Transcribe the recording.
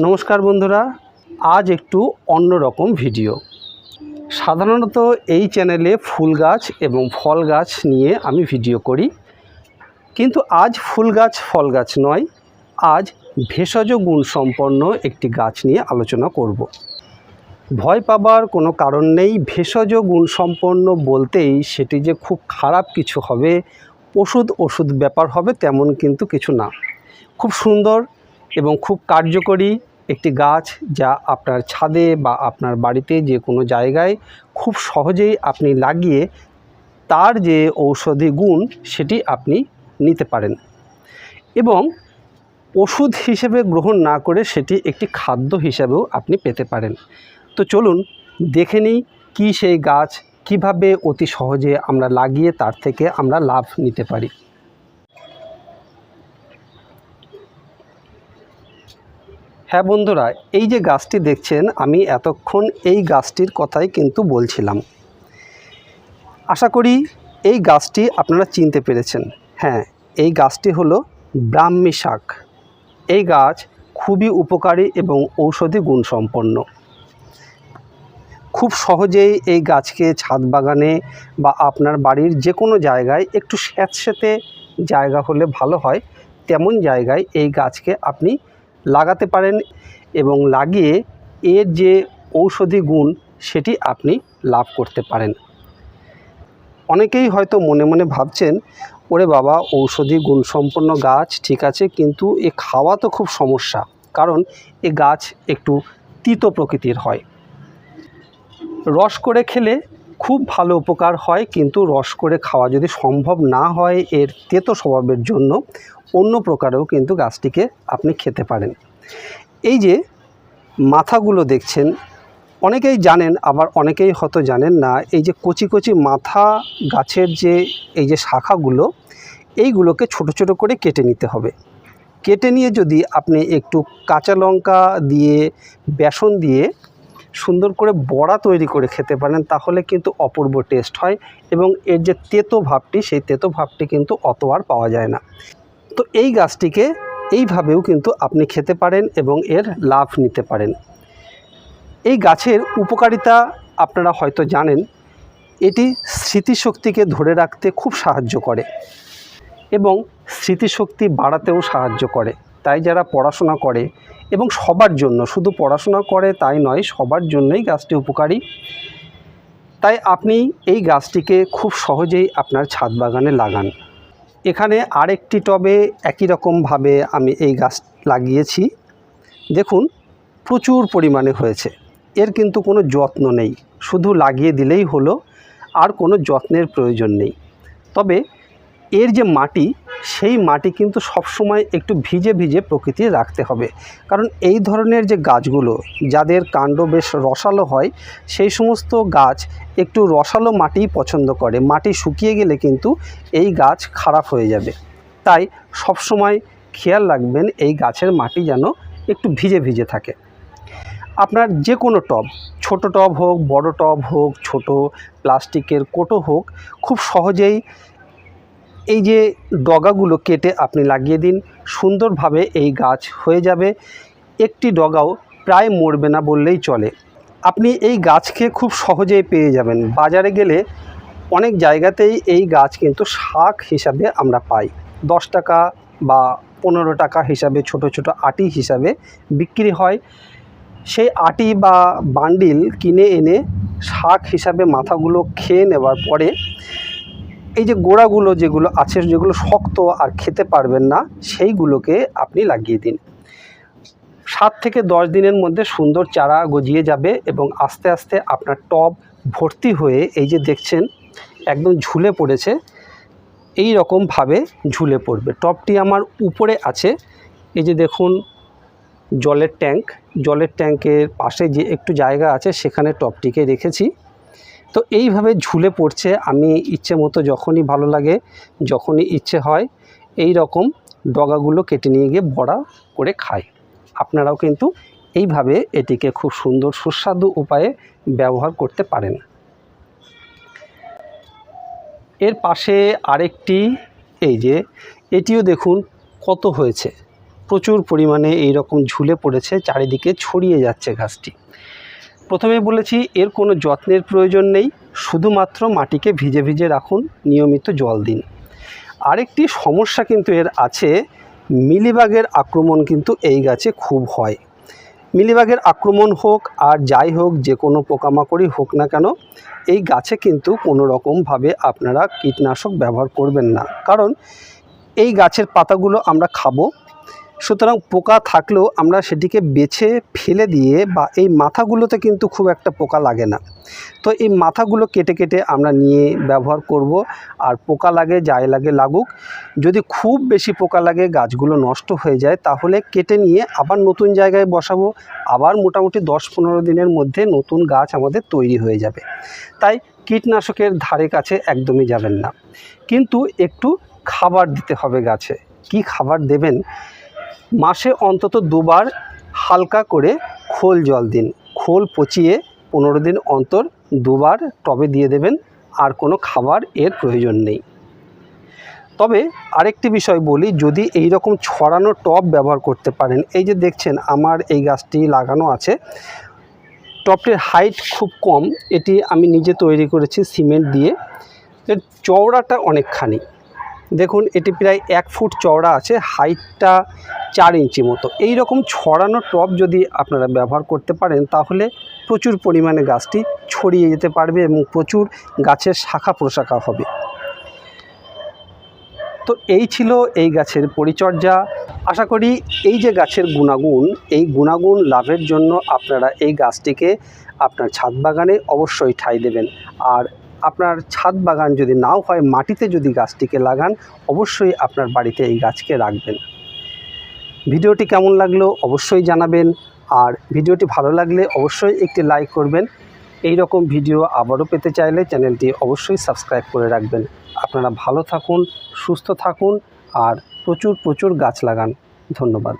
নমস্কার বন্ধুরা, আজ একটু অন্যরকম ভিডিও। সাধারণত এই চ্যানেলে ফুল গাছ এবং ফল গাছ নিয়ে আমি ভিডিও করি। কিন্তু আজ ফুল গাছ, ফল গাছ নয়, আজ ভেষজ গুণ সম্পন্ন একটি গাছ নিয়ে আলোচনা করব। ভয় পাবার কোনো কারণ নেই, ভেষজ গুণ সম্পন্ন বলতেই সেটি যে খুব খারাপ কিছু হবে, ওষুধ ওষুধ ব্যাপার হবে তেমন কিন্তু কিছু না। খুব সুন্দর এবং খুব কার্যকরী একটি গাছ যা আপনার ছাদে বা আপনার বাড়িতে যে কোনো জায়গায় খুব সহজেই আপনি লাগিয়ে তার যে ঔষধি গুণ সেটি আপনি নিতে পারেন। এবং ওষুধ হিসেবে গ্রহণ না করে সেটি একটি খাদ্য হিসাবেও আপনি পেতে পারেন। তো চলুন দেখে নিই কী সেই গাছ কীভাবে অতি সহজে আমরা লাগিয়ে তার থেকে আমরা লাভ নিতে পারি। হ্যাঁ বন্ধুরা, এই যে গাছটি দেখছেন, আমি এতক্ষণ এই গাছটির কথাই কিন্তু বলছিলাম। আশা করি এই গাছটি আপনারা চিনতে পেরেছেন। হ্যাঁ এই গাছটি হলো ব্রাহ্মী শাক। এই গাছ খুবই উপকারী এবং ঔষধি গুণসম্পন্ন। খুব সহজেই এই গাছকে ছাদ বাগানে বা আপনার বাড়ির যে কোনো জায়গায় একটু স্যাঁতস্যাঁতে জায়গা হলে ভালো হয়, তেমন জায়গায় এই গাছকে আপনি লাগাতে পারেন এবং লাগিয়ে এর যে ঔষধি গুণ সেটি আপনি লাভ করতে পারেন। অনেকেই হয়তো মনে মনে ভাবছেন, ওরে বাবা, ঔষধি গুণসম্পন্ন গাছ, ঠিক আছে, কিন্তু এ খাওয়া তো খুব সমস্যা, কারণ এ গাছ একটু তিতো প্রকৃতির হয়। রস করে খেলে খুব ভালো উপকার হয়, কিন্তু রস করে খাওয়া যদি সম্ভব না হয়, এর তেতো স্বভাবের জন্য অন্য প্রকারেও কিন্তু গাছটিকে আপনি খেতে পারেন। এই যে মাথাগুলো দেখছেন, অনেকেই জানেন, আবার অনেকেই হয়তো জানেন না, এই যে কচি কচি মাথা গাছের যে এই যে শাখাগুলো, এইগুলোকে ছোট ছোট করে কেটে নিতে হবে। কেটে নিয়ে যদি আপনি একটু কাঁচা লঙ্কা দিয়ে, বেসন দিয়ে সুন্দর করে বড়া তৈরি করে খেতে পারেন, তাহলে কিন্তু অপূর্ব টেস্ট হয় এবং এর যে তেতো ভাবটি, সেই তেতো ভাবটি কিন্তু অত আর পাওয়া যায় না। তো এই গাছটিকে এইভাবেও কিন্তু আপনি খেতে পারেন এবং এর লাভ নিতে পারেন। এই গাছের উপকারিতা আপনারা হয়তো জানেন, এটি স্মৃতিশক্তিকে ধরে রাখতে খুব সাহায্য করে এবং স্মৃতিশক্তি বাড়াতেও সাহায্য করে। তাই যারা পড়াশোনা করে এবং সবার জন্য, শুধু পড়াশোনা করে তাই নয়, সবার জন্যই গাছটি উপকারী। তাই আপনি এই গাছটিকে খুব সহজেই আপনার ছাদ বাগানে লাগান। এখানে আরেকটি টবে একই রকমভাবে আমি এই গাছ লাগিয়েছি। দেখুন, প্রচুর পরিমাণে হয়েছে। এর কিন্তু কোনো যত্ন নেই। শুধু লাগিয়ে দিলেই হলো, আর কোনো যত্নের প্রয়োজন নেই। তবে এর যে মাটি সেই মাটি কিন্তু সবসময় একটু ভিজে ভিজে প্রকৃতি রাখতে হবে। কারণ এই ধরনের যে গাছগুলো, যাদের কাণ্ড বেশ রসালো হয়, সেই সমস্ত গাছ একটু রসালো মাটিই পছন্দ করে। মাটি শুকিয়ে গেলে কিন্তু এই গাছ খারাপ হয়ে যাবে। তাই সবসময় খেয়াল রাখবেন এই গাছের মাটি যেন একটু ভিজে ভিজে থাকে। আপনার যে কোনো টব, ছোট টব হোক, বড় টব হোক, ছোট প্লাস্টিকের কোটো হোক, খুব সহজেই এই যে ডগাগুলো কেটে আপনি লাগিয়ে দিন, সুন্দরভাবে এই গাছ হয়ে যাবে। একটি ডগাও প্রায় মরবে না বললেই চলে। আপনি এই গাছকে খুব সহজেই পেয়ে যাবেন। বাজারে গেলে অনেক জায়গাতেই এই গাছ কিন্তু শাক হিসাবে আমরা পাই। দশ টাকা বা পনেরো টাকা হিসাবে, ছোট ছোট আটি হিসাবে বিক্রি হয়। সেই আটি বা বান্ডিল কিনে এনে শাক হিসাবে মাথাগুলো খেয়ে নেওয়ার পরে এই যে গোড়াগুলো যেগুলো আছে, যেগুলো শক্ত আর খেতে পারবেন না, সেইগুলোকে আপনি লাগিয়ে দিন। সাত থেকে দশ দিনের মধ্যে সুন্দর চারা গজিয়ে যাবে এবং আস্তে আস্তে আপনার টব ভর্তি হয়ে এই যে দেখছেন, একদম ঝুলে পড়েছে, এই রকমভাবে ঝুলে পড়বে। টবটি আমার উপরে আছে। এই যে দেখুন, জলের ট্যাঙ্ক, জলের ট্যাঙ্কের পাশে যে একটু জায়গা আছে, সেখানে টবটিকে রেখেছি। তো এইভাবে ঝুলে পড়ছে। আমি ইচ্ছে মতো যখনই ভালো লাগে, যখনই ইচ্ছে হয় এই রকম ডগাগুলো কেটে নিয়ে গিয়ে বড়া করে খাই। আপনারাও কিন্তু এইভাবে এটিকে খুব সুন্দর সুস্বাদু উপায়ে ব্যবহার করতে পারেন। এর পাশে আরেকটি, এই যে, এটিও দেখুন কত হয়েছে। প্রচুর পরিমাণে এই রকম ঝুলে পড়েছে, চারিদিকে ছড়িয়ে যাচ্ছে গাছটি। প্রথমে বলেছি, এর কোনো যত্নের প্রয়োজন নেই, শুধুমাত্র মাটিকে ভিজে ভিজে রাখুন নিয়মিত জল দিন। আরেকটি সমস্যা কিন্তু এর আছে, মিলিবাগের আক্রমণ কিন্তু এই গাছে খুব হয়। মিলিবাগের আক্রমণ হোক আর যাই হোক, যে কোনো পোকামাকড়ই হোক না কেন, এই গাছে কিন্তু কোনো রকমভাবে আপনারা কীটনাশক ব্যবহার করবেন না। কারণ এই গাছের পাতাগুলো আমরা খাব সুতরাং পোকা থাকলেও আমরা সেটিকে বেছে ফেলে দিয়ে বা এই মাথাগুলোতে কিন্তু খুব একটা পোকা লাগে না। তো এই মাথাগুলো কেটে কেটে আমরা নিয়ে ব্যবহার করব আর পোকা লাগে, যাই লাগে লাগুক। যদি খুব বেশি পোকা লাগে, গাছগুলো নষ্ট হয়ে যায়, তাহলে কেটে নিয়ে আবার নতুন জায়গায় বসাবো। আবার মোটামুটি দশ পনেরো দিনের মধ্যে নতুন গাছ আমাদের তৈরি হয়ে যাবে। তাই কীটনাশকের ধারে কাছে একদমই যাবেন না। কিন্তু একটু খাবার দিতে হবে গাছে। কি খাবার দেবেন? মাসে অন্তত দুবার হালকা করে খোল জল দিন। খোল পচিয়ে পনেরো দিন অন্তর দুবার টবে দিয়ে দেবেন, আর কোনো খাবার এর প্রয়োজন নেই। তবে আরেকটি বিষয় বলি, যদি এই রকম ছড়ানো টব ব্যবহার করতে পারেন, এই যে দেখছেন আমার এই গাছটি লাগানো আছে টবটির হাইট খুব কম, এটি আমি নিজে তৈরি করেছি সিমেন্ট দিয়ে। এর চওড়াটা অনেকখানি। দেখুন, এটি প্রায় এক ফুট চওড়া আছে, হাইটটা চার ইঞ্চি মতো। এই রকম ছড়ানো টব যদি আপনারা ব্যবহার করতে পারেন, তাহলে প্রচুর পরিমাণে গাছটি ছড়িয়ে যেতে পারবে এবং প্রচুর গাছের শাখা প্রশাখা হবে। তো এই ছিল এই গাছের পরিচর্যা। আশা করি এই যে গাছের গুণাগুণ, এই গুণাগুণ লাভের জন্য আপনারা এই গাছটিকে আপনার ছাদ বাগানে অবশ্যই ঠাঁই দেবেন। আর আপনার ছাদ বাগান যদি নাও হয়, মাটিতে যদি গাছটিকে লাগান, অবশ্যই আপনার বাড়িতে এই গাছকে রাখবেন। ভিডিওটি কেমন লাগল অবশ্যই জানাবেন, আর ভিডিওটি ভালো লাগলে অবশ্যই একটি লাইক করবেন। এই রকম ভিডিও আবারও পেতে চাইলে চ্যানেলটি অবশ্যই সাবস্ক্রাইব করে রাখবেন। আপনারা ভালো থাকুন, সুস্থ থাকুন, আর প্রচুর প্রচুর গাছ লাগান। ধন্যবাদ।